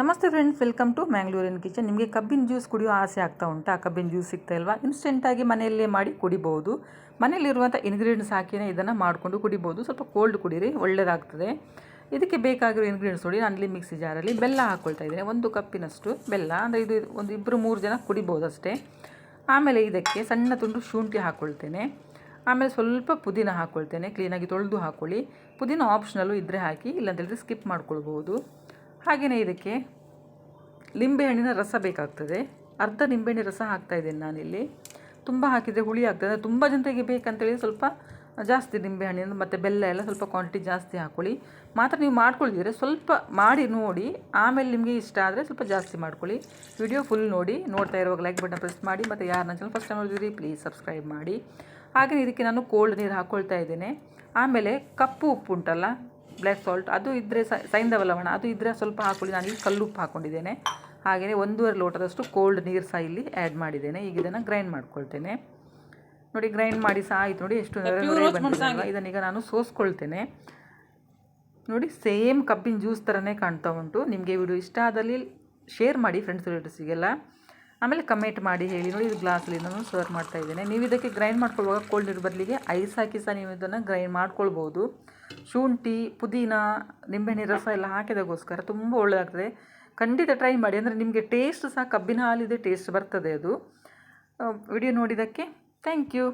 ನಮಸ್ತೆ friends welcome to ಮ್ಯಾಂಗ್ಳೂರಿನ kitchen ನಿಮಗೆ ಕಬ್ಬಿನ ಜ್ಯೂಸ್ ಕುಡಿಯೋ ಆಸೆ ಆಗ್ತಾ ಉಂಟಾ? ಕಬ್ಬಿನ ಜ್ಯೂಸ್ ಸಿಗ್ತಾ ಇಲ್ವಾ? ಇನ್ಸ್ಟೆಂಟಾಗಿ ಮನೆಯಲ್ಲೇ ಮಾಡಿ ಕುಡಿಬೋದು ಮನೆಯಲ್ಲಿರುವಂಥ ಇಂಗ್ರೀಡಿಯೆಂಟ್ಸ್ ಹಾಕಿನೇ ಇದನ್ನು ಮಾಡಿಕೊಂಡು ಕುಡಿಬೋದು ಸ್ವಲ್ಪ ಕೋಲ್ಡ್ ಕುಡೀರಿ ಒಳ್ಳೆಯದಾಗ್ತದೆ ಇದಕ್ಕೆ ಬೇಕಾಗಿರೋ ಇಂಗ್ರೀಡಿಯೆಂಟ್ಸ್ ನೋಡಿ, ನಾನು ಇಲ್ಲಿ ಮಿಕ್ಸಿ ಜಾರಲ್ಲಿ ಬೆಲ್ಲ ಹಾಕ್ಕೊಳ್ತಾ ಇದ್ದೀನಿ. ಒಂದು ಕಪ್ಪಿನಷ್ಟು ಬೆಲ್ಲ, ಅಂದರೆ ಇದು ಒಂದು ಇಬ್ಬರು ಮೂರು ಜನ ಕುಡಿಬೋದು ಅಷ್ಟೇ ಆಮೇಲೆ ಇದಕ್ಕೆ ಸಣ್ಣ ತುಂಡು ಶುಂಠಿ ಹಾಕ್ಕೊಳ್ತೇನೆ ಆಮೇಲೆ ಸ್ವಲ್ಪ ಪುದೀನ ಹಾಕ್ಕೊಳ್ತೇನೆ ಕ್ಲೀನಾಗಿ ತೊಳೆದು ಹಾಕ್ಕೊಳ್ಳಿ ಪುದೀನ ಆಪ್ಷನಲ್ಲೂ ಇದ್ದರೆ ಹಾಕಿ ಇಲ್ಲಾಂತೇಳಿದ್ರೆ ಸ್ಕಿಪ್ ಮಾಡ್ಕೊಳ್ಬೋದು ಹಾಗೆಯೇ ಇದಕ್ಕೆ ಲಿಂಬೆಹಣ್ಣಿನ ರಸ ಬೇಕಾಗ್ತದೆ. ಅರ್ಧ ನಿಂಬೆಹಣ್ಣಿನ ರಸ ಹಾಕ್ತಾ ಇದ್ದೇನೆ ನಾನಿಲ್ಲಿ. ತುಂಬ ಹಾಕಿದರೆ ಹುಳಿ ಆಗ್ತದೆ. ತುಂಬ ಜನರಿಗೆ ಬೇಕಂತೇಳಿ ಸ್ವಲ್ಪ ಜಾಸ್ತಿ ನಿಂಬೆಹಣ್ಣಿನ ಮತ್ತು ಬೆಲ್ಲ ಎಲ್ಲ ಸ್ವಲ್ಪ ಕ್ವಾಂಟಿಟಿ ಜಾಸ್ತಿ ಹಾಕ್ಕೊಳ್ಳಿ ಮಾತ್ರ ನೀವು ಮಾಡ್ಕೊಳ್ದಿದ್ರೆ ಸ್ವಲ್ಪ ಮಾಡಿ ನೋಡಿ, ಆಮೇಲೆ ನಿಮಗೆ ಇಷ್ಟ ಆದರೆ ಸ್ವಲ್ಪ ಜಾಸ್ತಿ ಮಾಡ್ಕೊಳ್ಳಿ. ವಿಡಿಯೋ ಫುಲ್ ನೋಡಿ, ನೋಡ್ತಾ ಇರುವಾಗ ಲೈಕ್ ಬಟನ್ ಪ್ರೆಸ್ ಮಾಡಿ, ಮತ್ತು ಯಾರು ನನ್ನ ಚಾನಲ್ ಫಸ್ಟ್ ಟೈಮ್ ನೋಡಿದ್ರಿ ಪ್ಲೀಸ್ ಸಬ್ಸ್ಕ್ರೈಬ್ ಮಾಡಿ. ಹಾಗೆ ಇದಕ್ಕೆ ನಾನು ಕೋಲ್ಡ್ ನೀರು ಹಾಕ್ಕೊಳ್ತಾ ಇದ್ದೇನೆ. ಆಮೇಲೆ ಕಪ್ಪು ಉಪ್ಪು ಉಂಟಲ್ಲ ಬ್ಲ್ಯಾಕ್ ಸಾಲ್ಟ್ ಅದು ಇದ್ದರೆ ಸೈಂಧವ ಲವಣ ಅದು ಇದ್ದರೆ ಸ್ವಲ್ಪ ಹಾಕೊಳ್ಳಿ ನಾನು ಇಲ್ಲಿ ಕಲ್ಲುಪ್ಪು ಹಾಕ್ಕೊಂಡಿದ್ದೇನೆ. ಹಾಗೆಯೇ ಒಂದೂವರೆ ಲೋಟದಷ್ಟು ಕೋಲ್ಡ್ ನೀರು ಸಹ ಇಲ್ಲಿ ಆ್ಯಡ್ ಮಾಡಿದ್ದೇನೆ. ಈಗ ಇದನ್ನು ಗ್ರೈಂಡ್ ಮಾಡ್ಕೊಳ್ತೇನೆ. ನೋಡಿ ಗ್ರೈಂಡ್ ಮಾಡಿ ಸಹ ಆಯಿತು. ನೋಡಿ ಎಷ್ಟು? ಇದನ್ನೀಗ ನಾನು ಸೋಸ್ಕೊಳ್ತೇನೆ. ನೋಡಿ ಸೇಮ್ ಕಬ್ಬಿನ ಜ್ಯೂಸ್ ಥರನೇ ಕಾಣ್ತಾ ಉಂಟು. ನಿಮಗೆ ವಿಡಿಯೋ ಇಷ್ಟ ಆದಲ್ಲಿ ಶೇರ್ ಮಾಡಿ ಫ್ರೆಂಡ್ಸ್ ರಿಲೇಟಿವ್ಸಿಗೆಲ್ಲ ಆಮೇಲೆ ಕಮೆಂಟ್ ಮಾಡಿ ಹೇಳಿ. ನೋಡಿ, ಇದು ಗ್ಲಾಸಲ್ಲಿ ನಾನು ಸರ್ವ್ ಮಾಡ್ತಾ ಇದ್ದೇನೆ. ನೀವು ಇದಕ್ಕೆ ಗ್ರೈಂಡ್ ಮಾಡ್ಕೊಳ್ಳುವಾಗ ಕೋಲ್ಡ್ ನೀರು ಬದಲಿಗೆ ಐಸ್ ಹಾಕಿ ಸಹ ನೀವು ಇದನ್ನು ಗ್ರೈಂಡ್ ಮಾಡ್ಕೊಳ್ಬೋದು. ಶುಂಠಿ, ಪುದೀನ ನಿಂಬೆಹಣ್ಣಿನ ರಸ ಎಲ್ಲ ಹಾಕಿದಾಗೋಸ್ಕರ ತುಂಬ ಒಳ್ಳೆಯದಾಗ್ತದೆ ಖಂಡಿತ ಟ್ರೈ ಮಾಡಿ. ಅಂದರೆ ನಿಮಗೆ ಟೇಸ್ಟ್ ಸಹ ಕಬ್ಬಿನ ಹಾಲಿದೆ ಟೇಸ್ಟ್ ಬರ್ತದೆ ಅದು. ವಿಡಿಯೋ ನೋಡಿದ್ದಕ್ಕೆ ಥ್ಯಾಂಕ್ ಯು